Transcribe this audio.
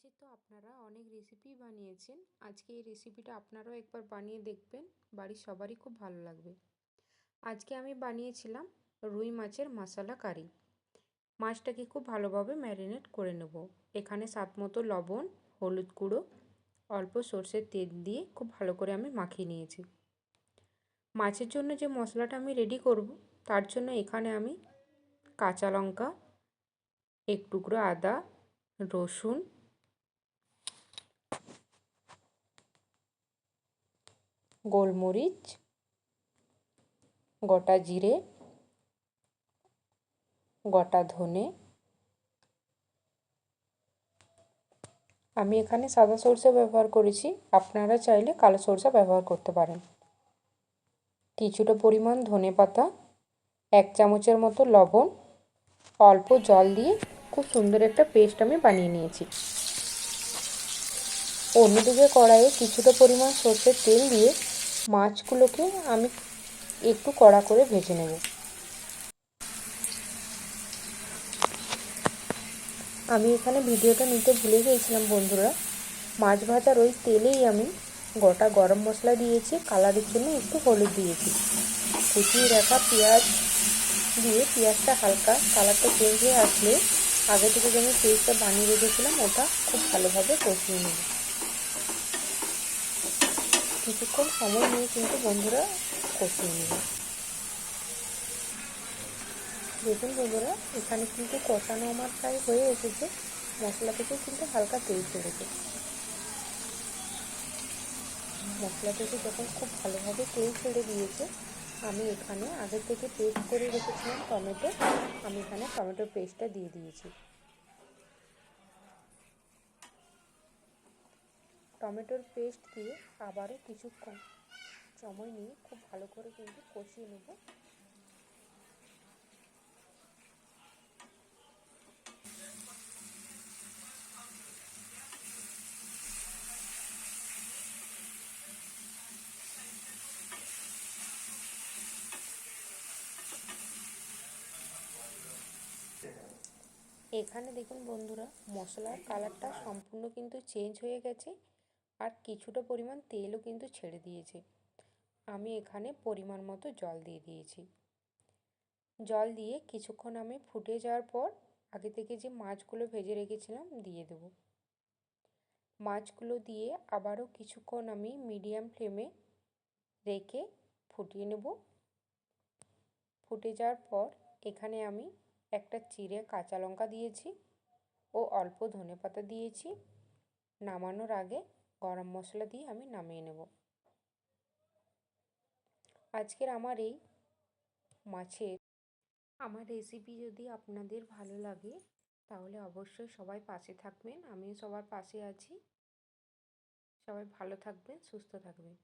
মাছের তো আপনারা অনেক রেসিপি বানিয়েছেন। আজকে এই রেসিপিটা আপনারাও একবার বানিয়ে দেখবেন। বাড়ির সবারই খুব ভালো লাগবে। আজকে আমি বানিয়েছিলাম রুই মাছের মশলা কারি। মাছটাকে খুব ভালোভাবে ম্যারিনেট করে নেব। এখানে স্বাদ মতো লবণ, হলুদ গুঁড়ো, অল্প সর্ষের তেল দিয়ে খুব ভালো করে আমি মাখিয়ে নিয়েছি। মাছের জন্য যে মশলাটা আমি রেডি করব, তার জন্য এখানে আমি কাঁচা লঙ্কা, এক টুকরো আদা, রসুন গোলমরিচ, গোটা জিরে, গোটা ধনে। আমি এখানে সাদা সরষে ব্যবহার করেছি। আপনারা চাইলে কালো সরষে ব্যবহার করতে পারেন। কিছুটা পরিমাণ ধনে পাতা, এক চামচের মতো লবণ, অল্প জল দিয়ে খুব সুন্দর একটা পেস্ট আমি বানিয়ে নিয়েছি। অন্যদিকে কড়াইয়ে কিছুটা পরিমাণ সর্ষের তেল দিয়ে মাছগুলোকে আমি একটু কড়া করে ভেজে নেব। আমি এখানে ভিডিওটা নিতে ভুলে গিয়েছিলাম বন্ধুরা। মাছ ভাজার ওই তেলেই আমি গোটা গরম মশলা দিয়েছি, কালারের জন্য একটু হলুদ দিয়েছি। কুচিয়ে রাখা পেঁয়াজ দিয়ে পেঁয়াজটা হালকা কালারটা চেঞ্জ হয়ে আসলে আগে থেকে যে আমি পেস্টটা বানিয়ে রেখেছিলাম, ওটা খুব ভালোভাবে কষিয়ে নেব। কিছুক্ষণ সময় নিয়ে কিন্তু বন্ধুরা কষিয়ে নেব। দেখুন বন্ধুরা, এখানে কিন্তু কষানো আমার প্রায় হয়ে এসেছে। মশলা থেকে কিন্তু হালকা তেল ছেড়েছে মশলা থেকে যখন খুব ভালোভাবে তেল ছেড়ে দিয়েছে, আমি এখানে আগে থেকে পেস্ট করে রেখেছিলাম টমেটো। আমি এখানে টমেটোর পেস্টটা দিয়ে দিয়েছি। টমেটোর পেস্ট দিয়ে আবারও কিছুক্ষণ সময় নিয়ে খুব ভালো করে কিন্তু কষিয়ে নেব। এখানে দেখুন বন্ধুরা, মশলার কালারটা সম্পূর্ণ কিন্তু চেঞ্জ হয়ে গেছে। আর কিছুটা পরিমাণ তেলও কিন্তু ছেড়ে দিয়েছে। আমি এখানে পরিমাণ মতো জল দিয়ে দিয়েছি। জল দিয়ে কিছুক্ষণ আমি ফুটে যাওয়ার পর আগে থেকে যে মাছগুলো ভেজে রেখেছিলাম দিয়ে দেবো। মাছগুলো দিয়ে আবারও কিছুক্ষণ আমি মিডিয়াম ফ্লেমে রেখে ফুটিয়ে নেব। ফুটে যাওয়ার পর এখানে আমি একটা চিড়ে কাঁচা লঙ্কা দিয়েছি ও অল্প ধনে পাতা দিয়েছি। নামানোর আগে গরম মশলা দিয়ে আমি নামিয়ে নেব। আজকের আমার এই মাছের আমার রেসিপি যদি আপনাদের ভালো লাগে, তাহলে অবশ্যই সবাই পাশে থাকবেন। আমিও সবার পাশে আছি। সবাই ভালো থাকবেন, সুস্থ থাকবেন।